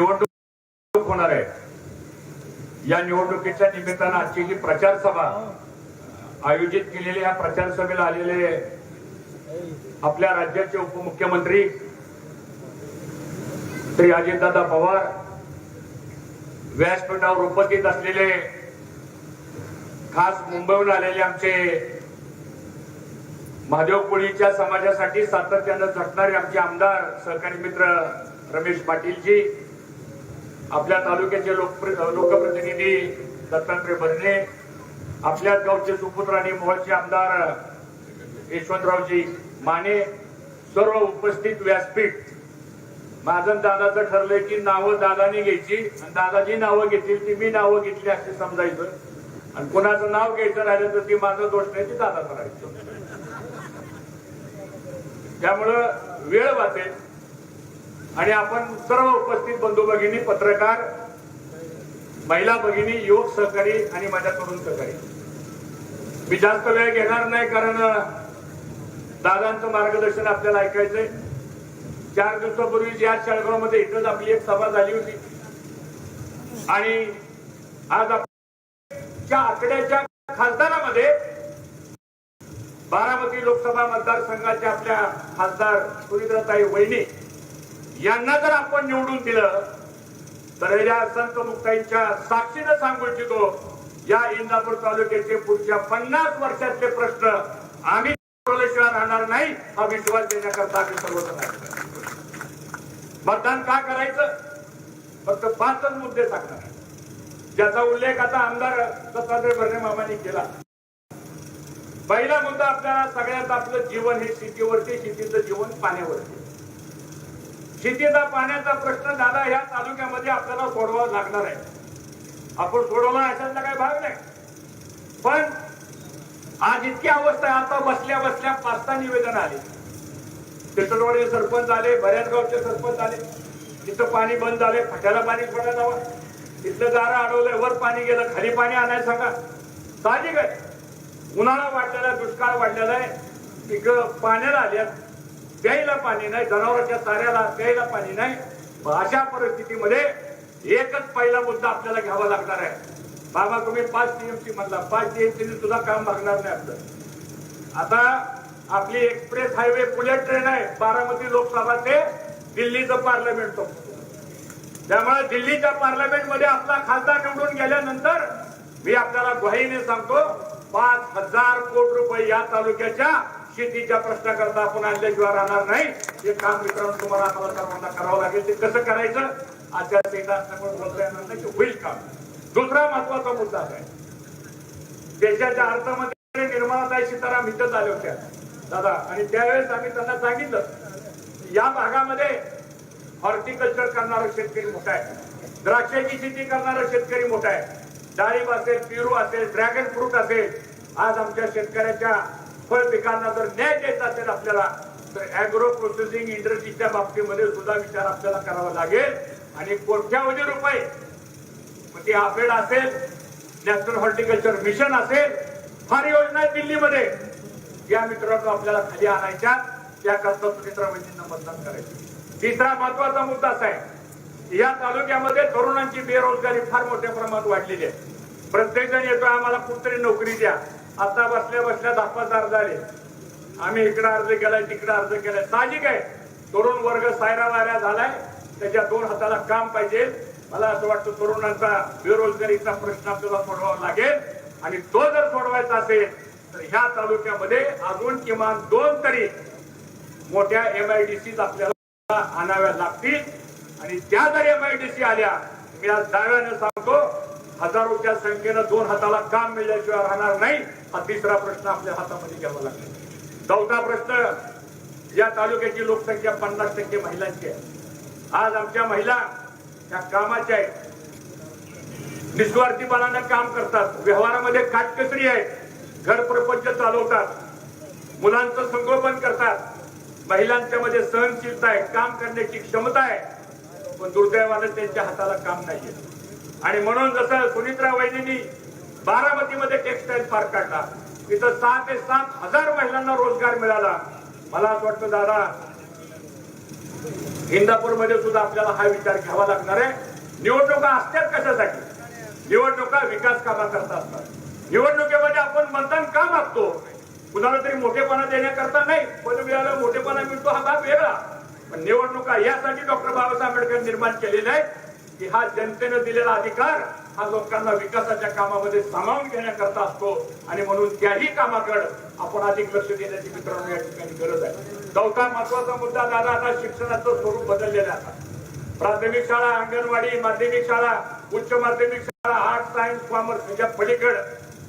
निवडणूक होणार आहे. या निवडणुकीच्या निमित्तानं आजची जी प्रचार सभा आयोजित केलेली या प्रचार सभेला आलेले आपल्या राज्याचे उपमुख्यमंत्री श्री अजितदादा पवार व्यासपीठावर उपस्थित असलेले खास मुंबईहून आलेले आमचे महादेव कोळीच्या समाजासाठी सातत्यानं झटणारे आमचे आमदार सहकारी मित्र रमेश पाटीलजी आपल्या तालुक्याचे लोकप्रि- लोकप्रतिनिधी दत्तात्रय भरणे आपल्याच गावचे सुपुत्र आणि मोहळचे आमदार यशवंतरावजी माने सर्व उपस्थित व्यासपीठ. माझं दादाचं ठरलंय की नावं दादाने घ्यायची आणि दादाजी नावं घेतील ती मी नावं घेतली असे समजायचं. आणि कोणाचं नाव घ्यायचं राहिलं तर ती माझं दोष नाही ती दादाचं राहायचं त्यामुळं वेळ वाचेल. आणि आपण सर्व उपस्थित बंधू भगिनी पत्रकार महिला भगिनी युवक सहकारी आणि माझ्या तरुण सहकारी. मी जास्त वेळ घेणार नाही कारण दादांचं मार्गदर्शन आपल्याला ऐकायचंय. चार दिवसापूर्वी या शाळगावमध्ये इथंच आपली एक सभा झाली होती. आणि आज आपल्या आकड्याच्या खासदारामध्ये बारामती लोकसभा मतदारसंघाचे आपल्या खासदार सुरेंद्रताई वहिनी यांना जर आपण निवडून दिलं तर या संत मुक्ताईंच्या साक्षीनं सांगू इच्छितो या इंदापूर तालुक्याचे पुढच्या पन्नास वर्षातले प्रश्न आम्ही सोडवल्याशिवाय राहणार नाही हा विश्वास देण्याकरता आम्ही सर्वजण मतदान का करायचं? फक्त पाचच मुद्दे सांगणार. ज्याचा उल्लेख आता आमदार दत्तात्रय भरणे मामांनी केला. पहिला मुद्दा आपल्याला सगळ्यात आपलं जीवन हे शेतीवरती शेतीचं जीवन पाण्यावरती. शेतीचा पाण्याचा प्रश्न दादा ह्या तालुक्यामध्ये आपल्याला सोडवा लागणार आहे. आपण सोडवला अशातला काही भाग नाही. पण आज इतकी अवस्था आहे आता बसल्या बसल्या पाच सहा निवेदन आले. पिसटवाडी सरपंच आले बऱ्याच गावचे सरपंच आले. तिथं पाणी बंद झाले फट्याला पाणी सोडायला जावं तिथलं दारा अडवलंय वर पाणी गेलं खाली पाणी आणायला सांगा. साहजिक आहे उन्हाळा वाढलेला आहे, दुष्काळ वाढलेला आहे. पिकं पाण्याला आल्यात प्यायला पाणी नाही जनावरांच्या चाऱ्याला प्यायला पाणी नाही. अशा परिस्थितीमध्ये एकच पहिला मुद्दा आपल्याला घ्यावा लागणार आहे. बाबा तुम्ही पाच टीएमसी म्हणला. पाच टीएमसी सुद्धा काम भागणार नाही आपलं. आता आपली एक्सप्रेस हायवे बुलेट ट्रेन आहे. बारामती लोकसभा ते दिल्लीचं पार्लमेंट त्यामुळे दिल्लीच्या पार्लमेंटमध्ये आपला खासदार निवडून गेल्यानंतर मी आपल्याला ग्वाहीने सांगतो पाच हजार कोटी रुपये या तालुक्याच्या शेतीच्या प्रश्नाकरता आपण आणल्याशिवाय राहणार नाही. हे काम मित्रांनो तुम्हाला आम्हाला सर्वांना करावं लागेल. ते कसं करायचं? आचारसंहिता असल्यामुळे बोलता येणार नाही ते होईल काम. दुसरा महत्त्वाचा मुद्दा आहे. देशाच्या अर्थमंत्री निर्मलाताई सीताराम इथंच आल्या होत्या दादा आणि त्यावेळेस आम्ही त्यांना सांगितलं या भागामध्ये हॉर्टिकल्चर करणारा शेतकरी मोठा आहे. द्राक्षाची शेती करणारा शेतकरी मोठा आहे. डाळिंब असेल पिरू असेल ड्रॅगन फ्रूट असेल आज आमच्या शेतकऱ्याच्या फळ पिकांना जर न्याय द्यायचा असेल आपल्याला तर अॅग्रो प्रोसेसिंग इंडस्ट्रीच्या बाबतीमध्ये सुद्धा विचार आपल्याला करावा लागेल. आणि कोट्यावधी रुपये मग ती आपेड असेल नॅशनल हॉर्टिकल्चर मिशन असेल फार योजना आहे दिल्लीमध्ये या मित्रांनो आपल्याला खाली आणायच्या त्याकरता सुनित्रा मतदान करायचं. तिसरा महत्त्वाचा मुद्दा असा आहे या तालुक्यामध्ये तरुणांची बेरोजगारी फार मोठ्या प्रमाणात वाढलेली आहे. प्रत्येक जण येतो आम्हाला कुठतरी नोकरी द्या. आता बसल्या बसल्या दाखवादार झाले. अर्ज आम्ही इकडे अर्ज केलाय तिकडे अर्ज केलाय. साहजिक आहे. तरुण वर्ग सायरा वाऱ्या झालाय. त्याच्या दोन हाताला काम पाहिजे. मला असं वाटतं तरुणांचा बेरोजगारीचा प्रश्न आपल्याला सोडवावा लागेल. आणि तो जर सोडवायचा असेल तर ह्या तालुक्यामध्ये अजून किमान दोन तरी मोठ्या एमआयडीसी आपल्याला आणाव्या लागतील. आणि त्या जर एमआयडीसी आल्या मी आज दाव्याने सांगतो हजारोच्या संख्येनं दोन हाताला काम मिळल्याशिवाय राहणार नाही हा तिसरा प्रश्न आपल्या हातामध्ये घ्यावा लागेल. चौथा प्रश्न या तालुक्याची लोकसंख्या पन्नास टक्के महिलांची आहे. आज आमच्या महिला त्या कामाच्या आहेत. निस्वार्थीपणानं काम करतात. व्यवहारामध्ये काटकसरी आहेत. घर प्रपंच चालवतात. मुलांचं संगोपन करतात. महिलांच्या मध्ये सहनशीलता आहे काम करण्याची क्षमता आहे. पण दुर्दैवानं त्यांच्या हाताला काम नाहीये. आणि म्हणून जसं सुनित्रा वैद्यनी बारामतीमध्ये टेक्सटाईल पार्क काढला तिथं सहा ते सात हजार महिलांना रोजगार मिळाला. मला असं वाटतं दादा इंदापूरमध्ये सुद्धा आपल्याला हा विचार घ्यावा लागणार आहे. निवडणुका असतात कशासाठी? निवडणुका विकास कामाकरता असतात. निवडणुकीमध्ये आपण मतदान का मागतो? कुणाला तरी मोठेपणा देण्याकरता नाही. पण मिळालं मोठेपणा मिळतो हा भाग वेगळा. पण निवडणुका यासाठी डॉक्टर बाबासाहेब आंबेडकर निर्माण केलेले आहेत. की हा जनतेनं दिलेला अधिकार हा लोकांना विकासाच्या कामामध्ये सामावून घेण्याकरता असतो. आणि म्हणून त्याही कामाकडे आपण अधिक लक्ष देण्याची मित्रांनो या ठिकाणी गरज आहे. चौथा महत्त्वाचा मुद्दा दादा आता शिक्षणाचं स्वरूप बदललेलं आहे. आता. प्राथमिक शाळा अंगणवाडी माध्यमिक शाळा उच्च माध्यमिक शाळा आर्ट सायन्स कॉमर्स याच्या पलीकडे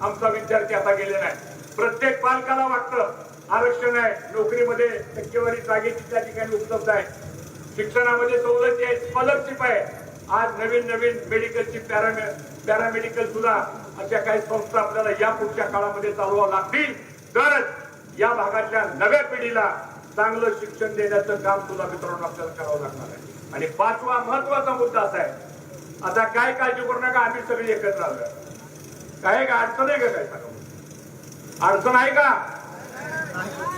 आमचा विद्यार्थी आता गेलेला आहे. प्रत्येक पालकाला वाटतं आरक्षण आहे. नोकरीमध्ये टक्केवारी जागेची त्या ठिकाणी उपलब्ध आहे. शिक्षणामध्ये सवलती आहे स्कॉलरशिप आहे. आज नवीन नवीन मेडिकलची पॅरामे पॅरामेडिकल सुद्धा अशा काही संस्था आपल्याला या पुढच्या काळामध्ये चालवा लागतील. तरच या भागातल्या नव्या पिढीला चांगलं शिक्षण देण्याचं काम सुद्धा मित्रांनो आपल्याला करावं लागणार आहे. आणि पाचवा महत्त्वाचा मुद्दा असा आहे. आता काय काळजी करू नका आम्ही सगळे एकत्र आलोय. काय का अडचण आहे का काय सांगा अडचण आहे का?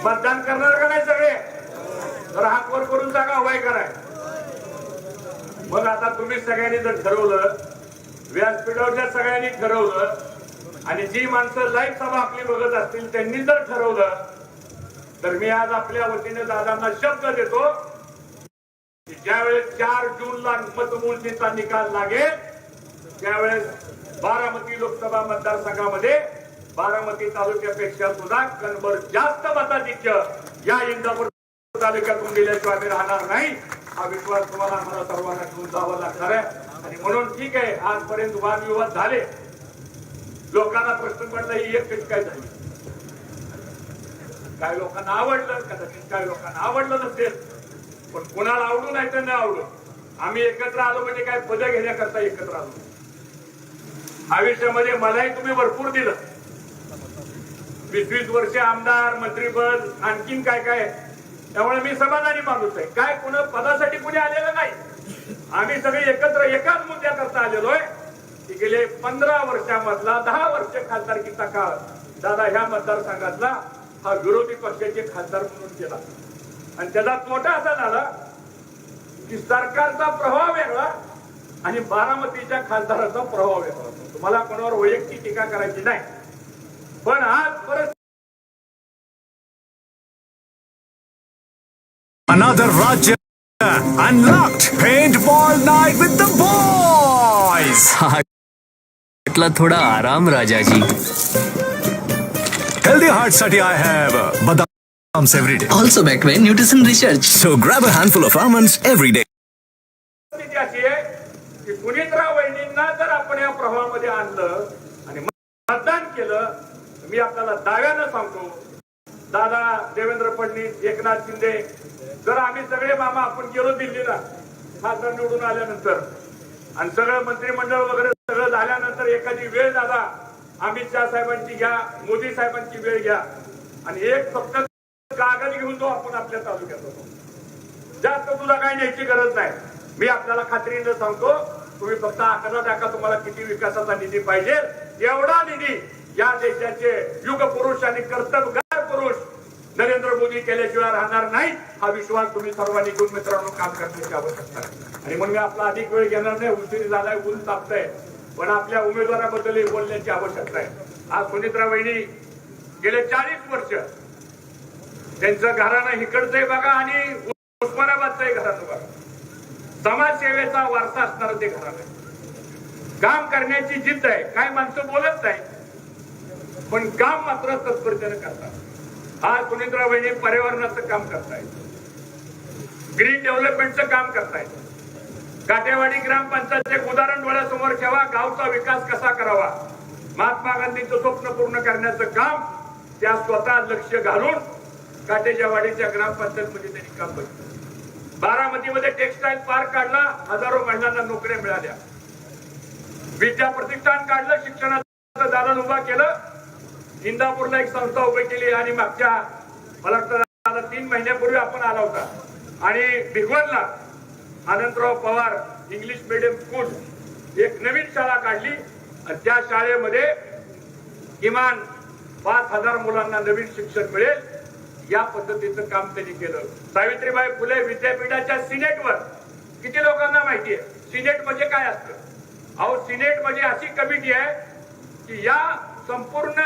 मतदान करणार का नाही सगळे? तर हात वर करून सांगा वय कराय मग आता तुम्ही सगळ्यांनी जर ठरवलं व्यासपीठावरच्या सगळ्यांनी ठरवलं आणि जी माणसं लाईव्ह सभा आपली बघत असतील त्यांनी जर ठरवलं तर मी आज आपल्या वतीने दादांना शब्द देतो की ज्यावेळेस चार जूनला मतमोजणीचा निकाल लागेल त्यावेळेस बारामती लोकसभा मतदारसंघामध्ये बारामती तालुक्यापेक्षा सुद्धा कणभर जास्त मताधिक्य या इंदापूर तालुक्यातून दिल्याशिवाय आम्ही राहणार नाही. हा विश्वास तुम्हाला आम्हाला सर्वांना घेऊन जावा लागणार आहे. आणि म्हणून ठीक आहे आजपर्यंत वादविवाद झाले. लोकांना प्रश्न पडला ही एक कशी काय झाली. काय लोकांना आवडलं कदाचित काय लोकांना आवडलं नसेल पण कोणाला आवडू नाही तर नाही आवडू. आम्ही एकत्र आलो म्हणजे काय पद घेण्याकरता एकत्र आलो. आयुष्यामध्ये मलाही तुम्ही भरपूर दिलं. वीस वीस वर्ष आमदार मंत्रीपद आणखीन काय काय त्यामुळे मी समाधानी माणूस आहे. काय कोण पदासाठी कुणी आलेलं नाही. आम्ही सगळे एकत्र एकाच मुद्द्याकरता आलेलो आहे. की गेले पंधरा वर्षामधला दहा वर्ष खासदारकीचा काळ. दादा ह्या मतदारसंघातला हा विरोधी पक्षाचे खासदार म्हणून केला आणि त्याचा तोटा असा झाला की सरकारचा प्रभाव वेगळा आणि बारामतीच्या खासदाराचा प्रभाव वेगळा. तुम्हाला कोणावर वैयक्तिक टीका करायची नाही. पण आज परत Another Rajya unlocked paintball night with the boys. म्हटला थोडा आराम राजाजी Healthy heart साठी I have badams every day. also backed by nutrition research. So grab a handful of almonds every day. परिस्थिती अशी आहे की सुनीत्रा वहिनींना जर आपण या प्रभावामध्ये आणलं आणि मतदान केलं तर मी आपल्याला दाव्यानं सांगतो दादा देवेंद्र फडणवीस एकनाथ शिंदे जर आम्ही सगळे मामा आपण गेलो दिल्लीला खासदार निवडून आल्यानंतर आणि सगळं मंत्रिमंडळ वगैरे सगळं झाल्यानंतर एखादी वेळ दादा अमित शहा साहेबांची घ्या मोदी साहेबांची वेळ घ्या आणि एक फक्त कागद घेऊन जो आपण आपल्या तालुक्यात होतो. जास्त तुला काही न्यायची गरज नाही. मी आपल्याला खात्रीनं सांगतो तुम्ही फक्त आकडा टाका तुम्हाला किती विकासाचा निधी पाहिजे. एवढा निधी या देशाचे युग पुरुष आणि कर्तव्य नरेंद्र मोदी केल्याशिवाय राहणार नाही हा विश्वास तुम्ही सर्वांनी घेऊन मित्रांनो काम करण्याची आवश्यकता आहे. आणि म्हणून मी आपला अधिक वेळ घेणार नाही उशीर झालाय ऊन तापतंय. पण आपल्या उमेदवाराबद्दलही बोलण्याची आवश्यकता आहे. आज सुनित्रा वहिनी गेले चाळीस वर्ष. त्यांचं घराणं इकडचंही बघा आणि उस्मानाबादचंही घराणं बघा. समाजसेवेचा वारसा असणार ते घराणं आहे. काम करण्याची जिद्द आहे. काय माणसं बोलत नाही पण काम मात्र तत्परतेने करतात. आज सुनित्रा वहिनी पर्यावरणाचं काम करतायत. ग्रीन डेव्हलपमेंटचं काम करतायत. काटेवाडी ग्रामपंचायतचे एक उदाहरण डोळ्यासमोर ठेवा गावचा विकास कसा करावा? महात्मा गांधीचं स्वप्न पूर्ण करण्याचं काम त्या स्वतः लक्ष घालून काटेच्या वाडीच्या ग्रामपंचायतमध्ये त्यांनी काम बघितलं. बारामतीमध्ये टेक्सटाईल पार्क काढला हजारो महिलांना नोकऱ्या मिळाल्या. विद्या प्रतिष्ठान काढलं शिक्षणाचं दालन उभा केलं इंदापूरला एक संस्था उभी केली आणि मागच्या मला वाटतं तीन महिन्यापूर्वी आपण आला होता. आणि भिगवणला Anandrao Pawar English medium school एक नवीन शाळा काढली. आणि त्या शाळेमध्ये किमान पाच हजार मुलांना नवीन शिक्षण मिळेल. या पद्धतीचं काम त्यांनी केलं. सावित्रीबाई फुले विद्यापीठाच्या सिनेटवर. किती लोकांना माहिती आहे सिनेट म्हणजे काय असतं? अहो सिनेट म्हणजे अशी कमिटी आहे की या संपूर्ण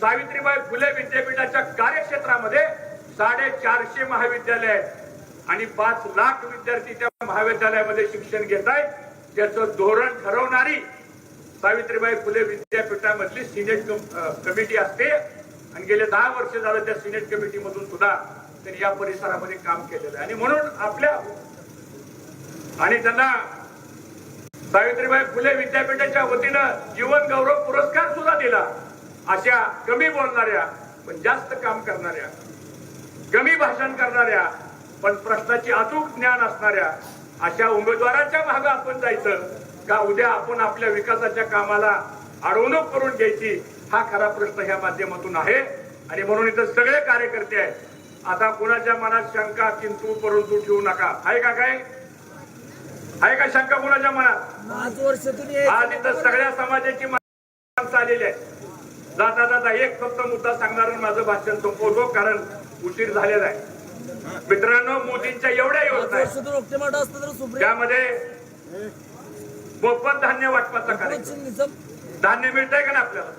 सावित्रीबाई फुले विद्यापीठाच्या कार्यक्षेत्रामध्ये साडेचारशे महाविद्यालय आहेत. आणि पाच लाख विद्यार्थी त्या महाविद्यालयामध्ये शिक्षण घेत आहेत. त्याचं धोरण ठरवणारी सावित्रीबाई फुले विद्यापीठामधली सिनेट कमिटी असते. आणि गेले दहा वर्ष झालं त्या सिनेट कमिटीमधून सुद्धा त्यांनी या परिसरामध्ये काम केलेलं आहे. आणि म्हणून आपल्या आणि त्यांना सावित्रीबाई फुले विद्यापीठाच्या वतीनं जीवन गौरव पुरस्कार सुद्धा दिला. अशा कमी बोलणाऱ्या पण जास्त काम करणाऱ्या कमी भाषण करणाऱ्या पण प्रश्नाची अचूक ज्ञान असणाऱ्या अशा उमेदवारांच्या मागे आपण जायचं का उद्या आपण आपल्या विकासाच्या कामाला अडवणूक करून घ्यायची हा खरा प्रश्न ह्या माध्यमातून आहे. आणि म्हणून इथं सगळे कार्यकर्ते आहेत. आता कुणाच्या मनात शंका किंतु परंतु ठेवू नका. आहे का काय? आहे का शंका कुणाच्या मनात? आज इथं सगळ्या समाजाची माणसं आलेली आहे जाता जाता एक फक्त मुद्दा सांगणार माझं भाषण संपवतो कारण उशीर झालेला आहे. मित्रांनो मोदींच्या एवढ्या योजना त्यामध्ये मोफत धान्य वाटपाचा कार्यक्रम. धान्य मिळतंय का नाही आपल्याला?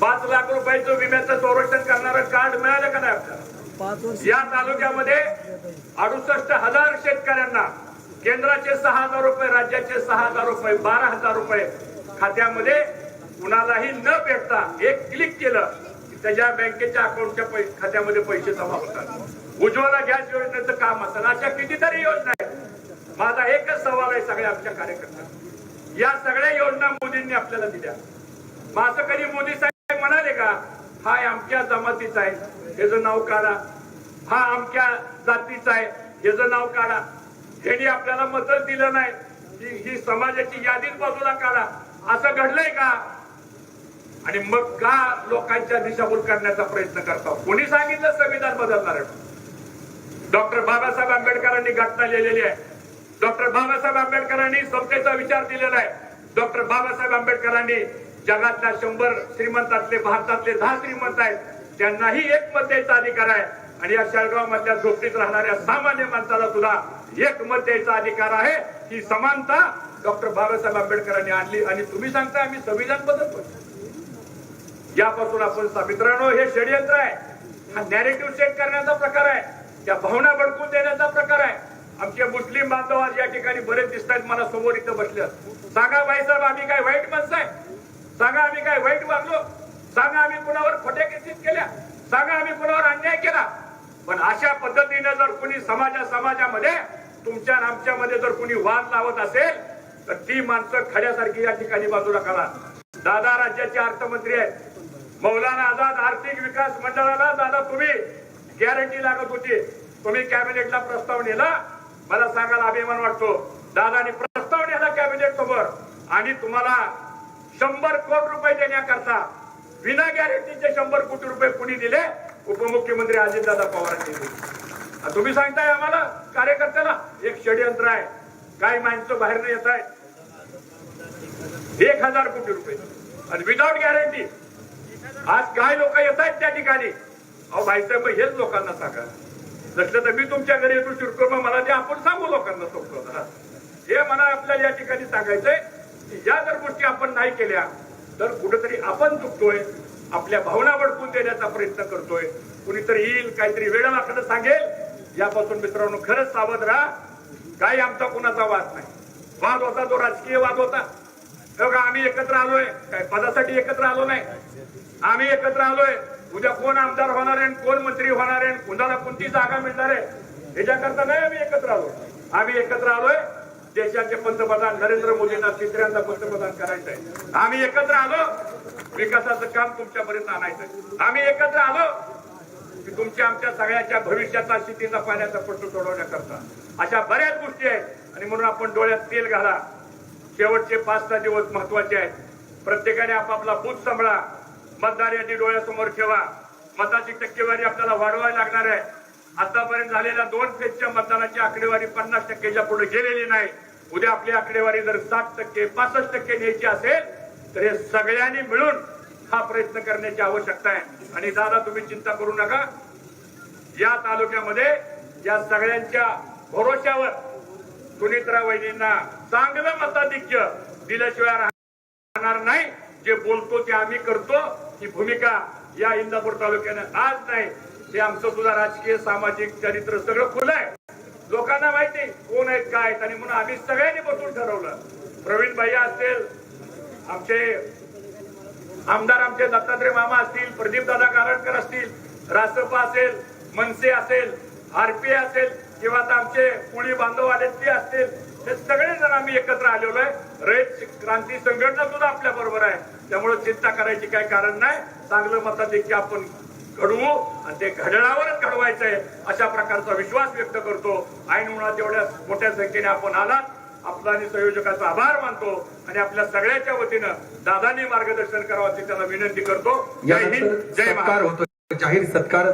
पाच लाख रुपयाचं विम्याचं संरक्षण करणारं कार्ड मिळालं का नाही आपल्याला? या तालुक्यामध्ये अडुसष्ट हजार शेतकऱ्यांना केंद्राचे सहा हजार रुपये राज्याचे सहा हजार रुपये बारा हजार रुपये खात्यामध्ये कुणालाही न भेटता एक क्लिक केलं की त्याच्या बँकेच्या अकाउंटच्या पै- खात्यामध्ये पैसे जमा होतात. उज्ज्वला गॅस योजनेचं काम असेल अशा कितीतरी योजना आहेत. माझा एकच सवाल आहे सगळ्या आमच्या कार्यकर्त्यांना. या सगळ्या योजना मोदींनी आपल्याला दिल्या. मग असं कधी मोदी साहेब म्हणाले का हा आमच्या जमातीचा आहे याचं नाव काढा. हा आमच्या जातीचा आहे याचं नाव काढा. यांनी आपल्याला मदत दिलं नाही. ही समाजाची यादीच बाजूला काढा. असं घडलंय का? आणि मग का लोकांच्या दिशाभूल करण्याचा प्रयत्न करता? कोणी सांगितलं संविधान बदलणार आहे? डॉक्टर बाबासाहेब आंबेडकरांनी घटना लिहिलेली आहे. डॉक्टर बाबासाहेब आंबेडकरांनी समतेचा विचार दिलेला आहे. डॉक्टर बाबासाहेब आंबेडकरांनी जगातल्या शंभर श्रीमंतातले भारतातले दहा श्रीमंत आहेत. त्यांनाही एक मत द्यायचा अधिकार आहे. आणि या शाळगाव मधल्या झोपडीत राहणाऱ्या सामान्य माणसाला सुद्धा एक मत द्यायचा अधिकार आहे. ही समानता डॉक्टर बाबासाहेब आंबेडकरांनी आणली. आणि तुम्ही सांगता आम्ही संविधान बदलतो यापासून आपण सा- मित्रांनो हे षडयंत्र आहे. हा नॅरेटिव्ह सेट करण्याचा प्रकार आहे. त्या भावना भडकून देण्याचा प्रकार आहे. आमचे मुस्लिम बांधव आज या ठिकाणी बरेच दिसत आहेत मला समोर इथं बसले सांगा भाईसाहेब आम्ही काय वाईट माणसाय आहे? सांगा आम्ही काय वाईट वागलो? सांगा आम्ही कुणावर खोट्या केसीस केल्या? सांगा आम्ही कुणावर अन्याय केला? पण अशा पद्धतीने जर कुणी समाजा समाजामध्ये तुमच्या आमच्यामध्ये जर कुणी वाद लावत असेल तर ती माणसं खड्यासारखी या ठिकाणी बाजूला करा. दादा राज्याचे अर्थमंत्री आहेत. मौलाना आझाद आर्थिक विकास मंडळाला दादा तुम्ही गॅरंटी लागत होती. तुम्ही कॅबिनेटला प्रस्ताव नेला. मला सांगायला अभिमान वाटतो. दादानी प्रस्ताव नेला कॅबिनेट समोर. आणि तुम्हाला शंभर कोटी रुपये देण्याकरता विना गॅरंटीचे शंभर कोटी रुपये कुणी दिले? उपमुख्यमंत्री अजितदादा पवारांनी दिले. तुम्ही सांगताय आम्हाला? कार्यकर्त्याला? एक षडयंत्र आहे. काही माणसं बाहेर येत आहेत एक हजार कोटी रुपये. आणि विदाउट गॅरंटी आज काय लोक येत आहेत त्या ठिकाणी? अहो भाईसाहेब हेच लोकांना सांगा. नसलं तर मी तुमच्या घरी येतो शिरकोर मला ते आपण सांगू लोकांना सोपं. हे. मला आपल्याला या ठिकाणी सांगायचंय की या जर गोष्टी आपण नाही केल्या तर कुठेतरी आपण चुकतोय आपल्या भावना भडकून देण्याचा प्रयत्न करतोय. कुणीतरी येईल काहीतरी वेळावाकडे सांगेल. यापासून मित्रांनो खरंच सावध राहा. काही आमचा कुणाचा वाद नाही. वाद होता तो राजकीय वाद होता. आम्ही एकत्र आलोय. काय पदासाठी एकत्र आलो नाही. आम्ही एकत्र आलोय. उद्या कोण आमदार होणार आहे आणि कोण मंत्री होणार आहे कुणाला कोणती जागा मिळणार आहे ह्याच्याकरता नाही आम्ही एकत्र आलो आम्ही एकत्र आलोय. देशाचे पंतप्रधान नरेंद्र मोदींना तिसऱ्यांदा पंतप्रधान करायचं आहे. आम्ही एकत्र आलो विकासाचं काम तुमच्यापर्यंत आणायचं आम्ही एकत्र आलो की तुमच्या आमच्या सगळ्याच्या भविष्याचा शेतीचा पाण्याचा प्रश्न सोडवण्याकरता. अशा बऱ्याच गोष्टी आहेत. आणि म्हणून आपण डोळ्यात तेल घाला. शेवटचे पाच सहा दिवस महत्त्वाचे आहेत. प्रत्येकाने आपापला बूथ सांभाळा. मतदार यादी डोळ्यासमोर ठेवा. मताची टक्केवारी आपल्याला वाढवावी लागणार आहे. आतापर्यंत झालेल्या दोन फेजच्या मतदानाची आकडेवारी पन्नास टक्केच्या पुढे गेलेली नाही. उद्या आपली आकडेवारी जर साठ टक्के पासष्ट टक्के न्यायची असेल तर हे सगळ्यांनी मिळून हा प्रयत्न करण्याची आवश्यकता आहे. आणि दादा तुम्ही चिंता करू नका. या तालुक्यामध्ये या सगळ्यांच्या भरोश्यावर सुनित्रा वहिनींना चांगलं मताधिक्य दिल्याशिवाय राहणार नाही. जे बोलतो ते आम्ही करतो. ही भूमिका या इंदापूर तालुक्यानं आज नाही हे आमचं सुद्धा राजकीय सामाजिक चरित्र सगळं खुलं आहे. लोकांना माहिती कोण आहेत काय आहेत आणि म्हणून आम्ही सगळ्यांनी बसून ठरवलं. प्रवीण भैया असतील आमचे आमदार आमचे दत्तात्रय मामा असतील प्रदीप दादा कारंडकर असतील रासपा असेल मनसे असेल आरपीए असेल किंवा आता आमचे कोळी बांधव आले ते असतील हे सगळे जण आम्ही एकत्र आलेलो आहे. रयत क्रांती संघटना सुद्धा आपल्या बरोबर आहे. त्यामुळे चिंता करायची काही कारण नाही. चांगलं मताधिक्य आपण घडवू आणि ते घड्याळावरच घडवायचं आहे अशा प्रकारचा विश्वास व्यक्त करतो. ऐन उन्हात एवढ्या मोठ्या संख्येने आपण आलात. आपला आणि संयोजकाचा आभार मानतो आणि आपल्या सगळ्याच्या वतीनं दादांनी मार्गदर्शन करावं अशी त्याला विनंती करतो. जय हिंद जय महाराज होतो. जाहीर सत्कार